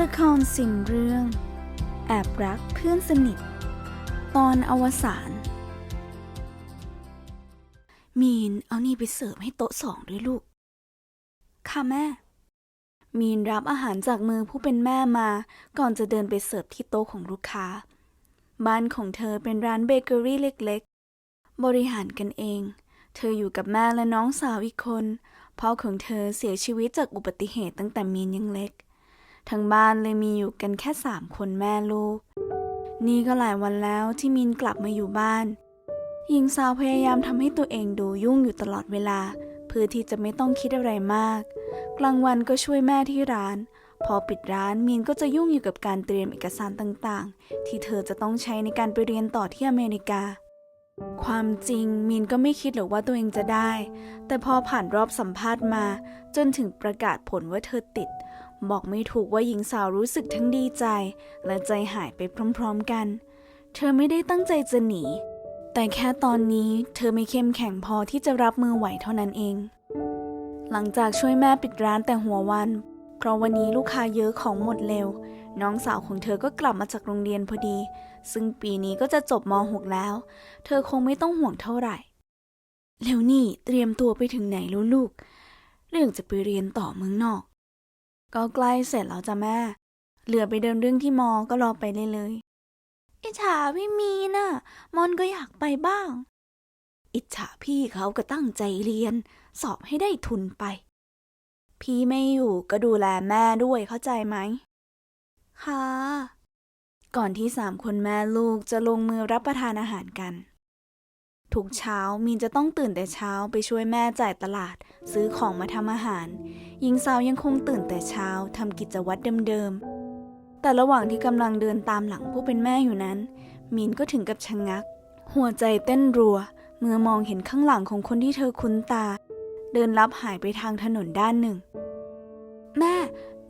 ละครสิ่งเรื่อง แอบรักเพื่อนสนิท ตอนอวสาน มีนเอานี่ไปเสิร์ฟให้โต๊ะสองด้วยลูก ค่ะแม่ มีนรับอาหารจากมือผู้เป็นแม่มา ก่อนจะเดินไปเสิร์ฟที่โต๊ะของลูกค้า บ้านของเธอเป็นร้านเบเกอรี่เล็กๆ บริหารกันเอง เธออยู่กับแม่และน้องสาวอีกคน พ่อของเธอเสียชีวิตจากอุบัติเหตุตั้งแต่มีนยังเล็ก ทั้งบ้านเลยมีอยู่กันแค่สามคนแม่ลูก นี่ก็หลายวันแล้วที่มินกลับมาอยู่บ้าน หญิงสาวพยายามทำให้ตัวเองดูยุ่งอยู่ตลอดเวลา เพื่อที่จะไม่ต้องคิดอะไรมาก กลางวันก็ช่วยแม่ที่ร้าน พอปิดร้านมีนก็จะยุ่งอยู่กับการเตรียมเอกสารต่างๆ ที่เธอจะต้องใช้ในการไปเรียนต่อที่อเมริกาความจริงมีนก็ไม่คิดหรอกว่าตัวเองจะได้ แต่พอผ่านรอบสัมภาษณ์มา จนถึงประกาศผลว่าเธอติด บอกไม่ถูกว่าหญิงสาวรู้สึกทั้งดีใจ และใจหายไปพร้อมๆกัน เธอไม่ได้ตั้งใจจะหนี แต่แค่ตอนนี้เธอไม่เข้มแข็งพอที่จะรับมือไหวเท่านั้นเอง หลังจากช่วยแม่ปิดร้านแต่หัววัน เพราะวันนี้ลูกค้าเยอะของหมดเร็ว น้องสาวของเธอก็กลับมาจากโรงเรียนพอดี ซึ่งปีนี้ก็จะจบม .6 แล้ว เธอคงไม่ต้องห่วงเท่าไหร่ แล้วนี่เตรียมตัวไปถึงไหนแล้วลูก เรื่องจะไปเรียนต่อเมืองนอก ก็ใกล้เสร็จแล้วจ้ะแม่ เหลือไปเดินเรื่องที่มอ ก็รอไปเลยเลย อิจฉาพี่มีน่ะ มอนก็อยากไปบ้าง อิจฉาพี่เขาก็ตั้งใจเรียน สอบให้ได้ทุนไป พี่ไม่อยู่ก็ดูแลแม่ด้วยเข้าใจไหม ค่ะ ก่อนที่สามคนแม่ลูกจะลงมือรับประทานอาหารกัน ทุกเช้ามีนจะต้องตื่นแต่เช้าไปช่วยแม่จ่ายตลาด ซื้อของมาทำอาหาร หญิงสาวยังคงตื่นแต่เช้าทำกิจวัตรเดิมๆ แต่ระหว่างที่กำลังเดินตามหลังผู้เป็นแม่อยู่นั้น มีนก็ถึงกับชะงัก หัวใจเต้นรัว เมื่อมองเห็นข้างหลังของคนที่เธอคุ้นตา เดินลับหายไปทางถนนด้านหนึ่ง แม่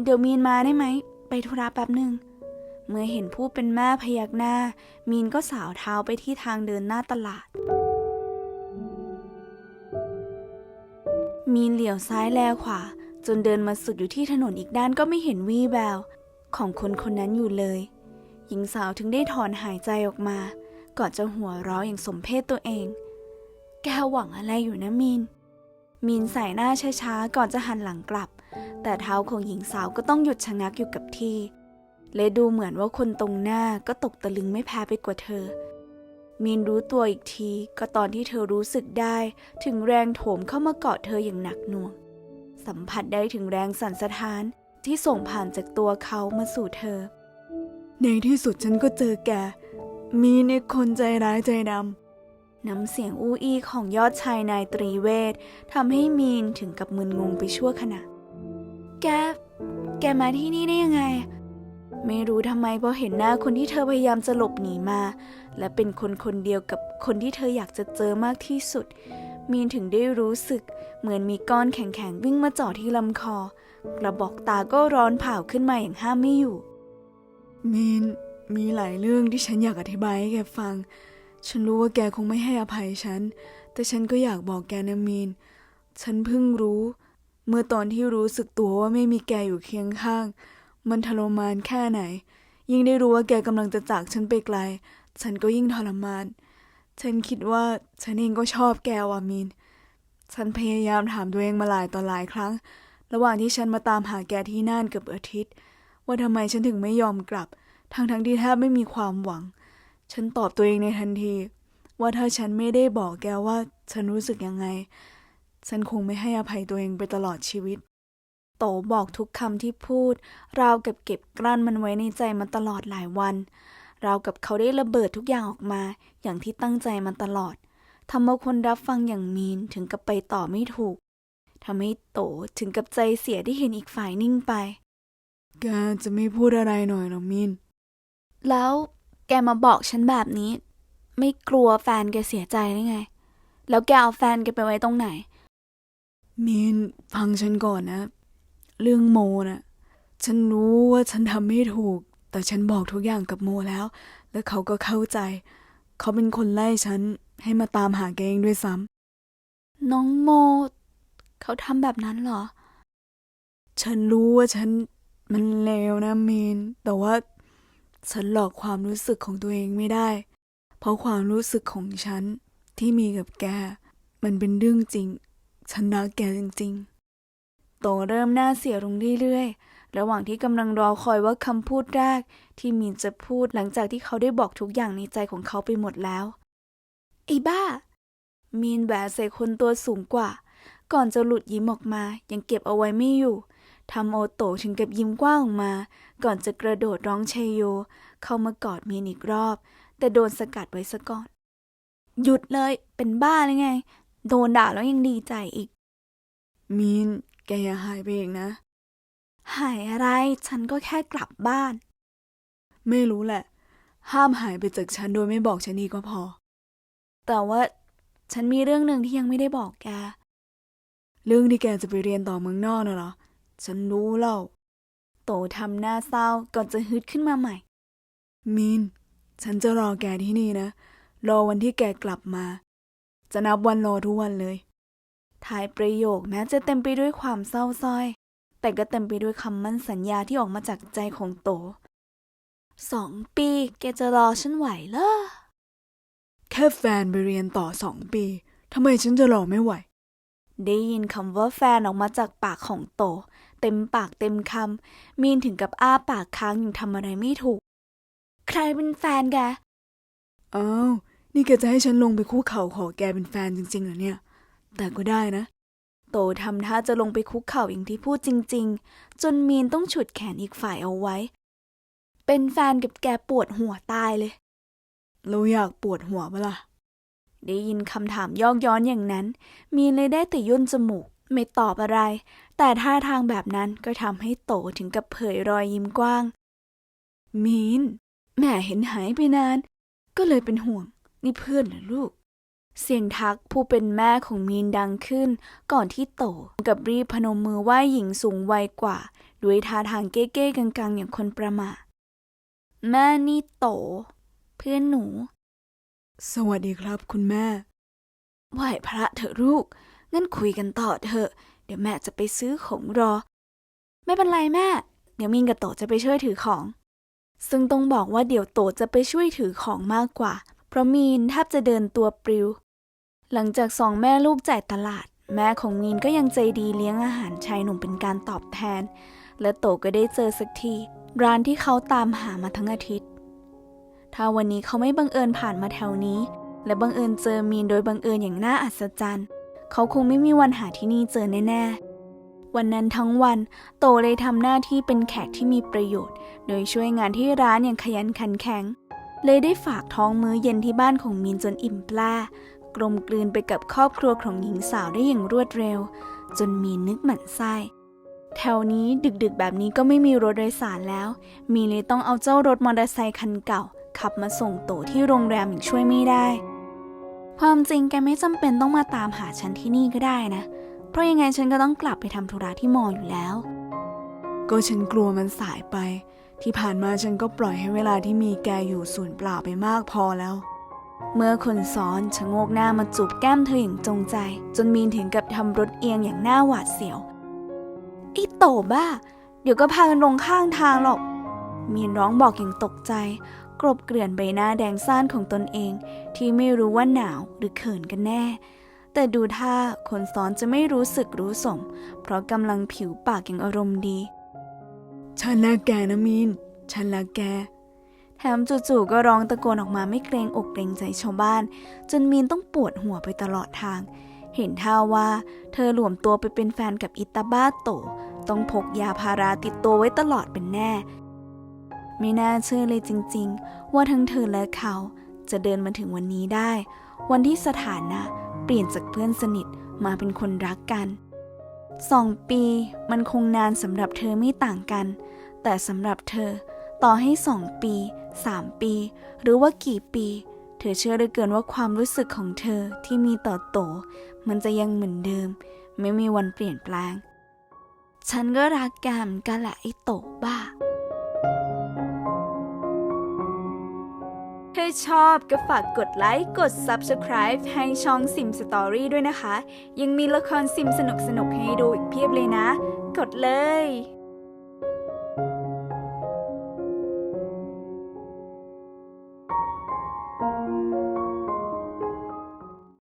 เดี๋ยวมีนมาได้ไหม ไปธุระแป๊บหนึ่งเมื่อเห็นผู้เป็นแม่พยักหน้า มีนก็สาวเท้าไปที่ทางเดินหน้าตลาด มีนเหลียวซ้ายแลขวาจนเดินมาสุดอยู่ที่ถนนอีกด้านก็ไม่เห็นวี่แววของคนคนนั้นอยู่เลย หญิงสาวถึงได้ถอนหายใจออกมา ก่อนจะหัวเราะอย่างสมเพศตัวเอง แกหวังอะไรอยู่นะมีน มีนใส่หน้าช้าๆก่อนจะหันหลังกลับ แต่เท้าของหญิงสาวก็ต้องหยุดชะงักอยู่กับที่ และดูเหมือนว่าคนตรงหน้าก็ตกตะลึงไม่แพ้ไปกว่าเธอ มีนรู้ตัวอีกทีก็ตอนที่เธอรู้สึกได้ถึงแรงโถมเข้ามาเกาะเธออย่างหนักหน่วง สัมผัสได้ถึงแรงสั่นสะท้านที่ส่งผ่านจากตัวเขามาสู่เธอ ในที่สุดฉันก็เจอแก มีในคนใจร้ายใจดำน้ำเสียงอู้อี้ของยอดชายนายตรีเวททำให้มีนถึงกับมึนงงไปชั่วขณะ แก แกมาที่นี่ได้ยังไง ไม่รู้ทำไมพอเห็นหน้าคนที่เธอพยายามจะหลบหนีมา และเป็นคนคนเดียวกับคนที่เธออยากจะเจอมากที่สุด มีนถึงได้รู้สึกเหมือนมีก้อนแข็งๆวิ่งมาจ่อที่ลำคอกระบอกตาก็ร้อนเผาขึ้นมาอย่างห้ามไม่อยู่ มีนมีหลายเรื่องที่ฉันอยากอธิบายให้แกฟัง ฉันรู้ว่าแกคงไม่ให้อภัยฉัน แต่ฉันก็อยากบอกแกนะมีน ฉันเพิ่งรู้ เมื่อตอนที่รู้สึกตัวว่าไม่มีแกอยู่เคียงข้าง มันทรมานแค่ไหน ยิ่งได้รู้ว่าแกกำลังจะจากฉันไปไกล ฉันก็ยิ่งทรมาน ฉันคิดว่าฉันเองก็ชอบแกว่ะมีน ฉันพยายามถามตัวเองมาหลายต่อหลายครั้ง ระหว่างที่ฉันมาตามหาแกที่น่านเกือบอาทิตย์ ว่าทำไมฉันถึงไม่ยอมกลับ ทั้งทั้งที่แทบไม่มีความหวัง ฉันตอบตัวเองในทันที ว่าถ้าฉันไม่ได้บอกแกว่าฉันรู้สึกยังไง ฉันคงไม่ให้อภัยตัวเองไปตลอดชีวิต โตบอกทุกคำที่พูด ราวกับเก็บกลั้นมันไว้ในใจมาตลอดหลายวัน ราวกับเขาได้ระเบิดทุกอย่างออกมา อย่างที่ตั้งใจมันตลอดทำเอาคนรับฟังอย่างมีนถึงกับไปต่อไม่ถูกทำให้โตถึงกับใจเสียที่เห็นอีกฝ่ายนิ่งไป แกจะไม่พูดอะไรหน่อยหรอมิน แล้วแกมาบอกฉันแบบนี้ ไม่กลัวแฟนแกเสียใจหรือไง แล้วแกเอาแฟนแกไปไว้ตรงไหน มินฟังฉันก่อนนะ เรื่องโมนะ่ะ ฉันรู้ว่าฉันทำไม่ถูก แต่ฉันบอกทุกอย่างกับโมแล้ว และเขาก็เข้าใจ เขาเป็นคนไล่ฉันให้มาตามหาแกเองด้วยซ้ำน้องโม เขาทำแบบนั้นเหรอ ฉันรู้ว่าฉันมันเลวนะมีน แต่ว่าฉันหลอกความรู้สึกของตัวเองไม่ได้ เพราะความรู้สึกของฉันที่มีกับแก มันเป็นเรื่องจริง ฉันรักแกจริง ๆ โตเริ่มหน้าเสียลงเรื่อยๆ ระหว่างที่กำลังรอคอยว่าคำพูดแรกที่มีนจะพูดหลังจากที่เขาได้บอกทุกอย่างในใจของเขาไปหมดแล้ว ไอ้บ้า มีนแหวะใส่คนตัวสูงกว่า ก่อนจะหลุดยิ้มออกมา ยังเก็บเอาไว้ไม่อยู่ทำโอโตถึงกับยิ้มกว้างออกมา ก่อนจะกระโดดร้องเชยโย เข้ามากอดมีนอีกรอบ แต่โดนสกัดไว้ซะก่อน หยุดเลยเป็นบ้าเลยไง โดนด่าแล้วยังดีใจอีก มีน แกอย่าหายไปเอีกนะ หายอะไร ฉันก็แค่กลับบ้าน ไม่รู้แหละ ห้ามหายไปจากฉันโดยไม่บอกฉันนี่ก็พอ แต่ว่าฉันมีเรื่องหนึ่งที่ยังไม่ได้บอกแก เรื่องที่แกจะไปเรียนต่อเมืองนอกน่ะเหรอ ฉันรู้เล่า โตทำหน้าเศร้าก่อนจะฮึดขึ้นมาใหม่มีนฉันจะรอแกที่นี่นะ รอวันที่แกกลับมา จะนับวันรอทุกวันเลย ท้ายประโยคแม้จะเต็มไปด้วยความเศร้าส้อย แต่ก็เต็มไปด้วยคำมั่นสัญญาที่ออกมาจากใจของโต สองปีแกจะรอฉันไหวเหรอ แค่แฟนไปเรียนต่อสองปีทำไมฉันจะรอไม่ไหว ได้ยินคำว่าแฟนออกมาจากปากของโต เต็มปากเต็มคำมีนถึงกับอ้าปากค้างยังทำอะไรไม่ถูก ใครเป็นแฟนแก อ้าว นี่แกจะให้ฉันลงไปคุกเข่าขอแกเป็นแฟนจริงๆเหรอเนี่ย แต่ก็ได้นะ โตทำท่าจะลงไปคุกเข่าอย่างที่พูดจริง ๆ จนมีนต้องฉุดแขนอีกฝ่ายเอาไว้ เป็นแฟนกับแกปวดหัวตายเลย เราอยากปวดหัวเปะล่ะได้ยินคำถามยอกย้อนอย่างนั้น มีนเลยได้แต่ย่นจมูก ไม่ตอบอะไร แต่ท่าทางแบบนั้นก็ทำให้โตถึงกับเผยรอยยิ้มกว้าง มีน แม่เห็นหายไปนาน ก็เลยเป็นห่วง นี่เพื่อนเหรอลูก เสียงทักผู้เป็นแม่ของมีนดังขึ้น ก่อนที่โตกับรีบพนมมือไหว้หญิงสูงวัยกว่า ด้วยท่าทางเก้ๆกังๆ อย่างคนประหมาแม่นี่โต เพื่อนหนู สวัสดีครับคุณแม่ ไหว้พระเถอะลูก งั้นคุยกันต่อเถอะ เดี๋ยวแม่จะไปซื้อของรอ ไม่เป็นไรแม่ เดี๋ยวมินกับโตจะไปช่วยถือของ ซึ่งต้องบอกว่าเดี๋ยวโตจะไปช่วยถือของมากกว่า เพราะมีนแทบจะเดินตัวปลิว หลังจากสองแม่ลูกจ่ายตลาด แม่ของมีนก็ยังใจดีเลี้ยงอาหารชายหนุ่มเป็นการตอบแทน และโตก็ได้เจอสักที ร้านที่เขาตามหามาทั้งอาทิตย์ ถ้าวันนี้เขาไม่บังเอิญผ่านมาแถวนี้ และบังเอิญเจอมีนโดยบังเอิญอย่างน่าอัศจรรย์ เขาคงไม่มีวันหาที่นี่เจอแน่ๆวันนั้นทั้งวันโตเลยทำหน้าที่เป็นแขกที่มีประโยชน์ โดยช่วยงานที่ร้านอย่างขยันขันแข็ง เลยได้ฝากท้องมื้อเย็นที่บ้านของมีนจนอิ่มปร่กลมกลืนไปกับครอบครัวของหญิงสาวได้อย่างรวดเร็ว จนมีนนึกหมั่นไส้แถวนี้ดึกๆแบบนี้ก็ไม่มีรถโดยสารแล้ว มีเลยต้องเอาเจ้ารถมอเตอร์ไซคันเก่า ขับมาส่งโตที่โรงแรมอย่างช่วยไม่ได้ ความจริงแกไม่จำเป็นต้องมาตามหาฉันที่นี่ก็ได้นะ เพราะยังไงฉันก็ต้องกลับไปทำธุระที่มออยู่แล้ว ก็ฉันกลัวมันสายไป ที่ผ่านมาฉันก็ปล่อยให้เวลาที่มีแกอยู่สูญเปล่าไปมากพอแล้ว เมื่อคนซ้อนชะโงกหน้ามาจูบแก้มเธออย่างจงใจ จนมีนถึงกับทำรถเอียงอย่างหน้าหวาดเสียวไอ้โตบ้า เดี๋ยวก็พากันลงข้างทางหรอก มีนร้องบอกอย่างตกใจ กรบเกลื่อนใบหน้าแดงซ่านของตนเอง ที่ไม่รู้ว่าหนาวหรือเขินกันแน่ แต่ดูท่าคนซ้อนจะไม่รู้สึกรู้สม เพราะกำลังผิวปากอย่างอารมณ์ดี ฉันรักแกนะมีน ฉันรักแก แถมจู่ๆก็ร้องตะโกนออกมาไม่เกรงอกเกรงใจชาวบ้าน จนมีนต้องปวดหัวไปตลอดทาง เห็นท่าว่า เธอหลวมตัวไปเป็นแฟนกับอิตาบ้าโต ต้องพกยาพาราติดตัวไว้ตลอดเป็นแน่ ไม่น่าเชื่อเลยจริง ๆ ว่าทั้งเธอและเขาจะเดินมาถึงวันนี้ได้ วันที่สถานะเปลี่ยนจากเพื่อนสนิทมาเป็นคนรักกัน สองปีมันคงนานสำหรับเธอไม่ต่างกัน แต่สำหรับเธอ ต่อให้สองปีสามปี หรือว่ากี่ปี เธอเชื่อเหลือเกินว่าความรู้สึกของเธอที่มีต่อโต มันจะยังเหมือนเดิม ไม่มีวันเปลี่ยนแปลง ฉันก็รักแกมกันแหละไอ้โตบ้า ถ้าชอบก็ฝากกดไลค์ กด Subscribe ให้ช่องซิมสตอรี่ด้วยนะคะ ยังมีละครซิมสนุกๆให้ดูอีกเพียบเลยนะ กดเลย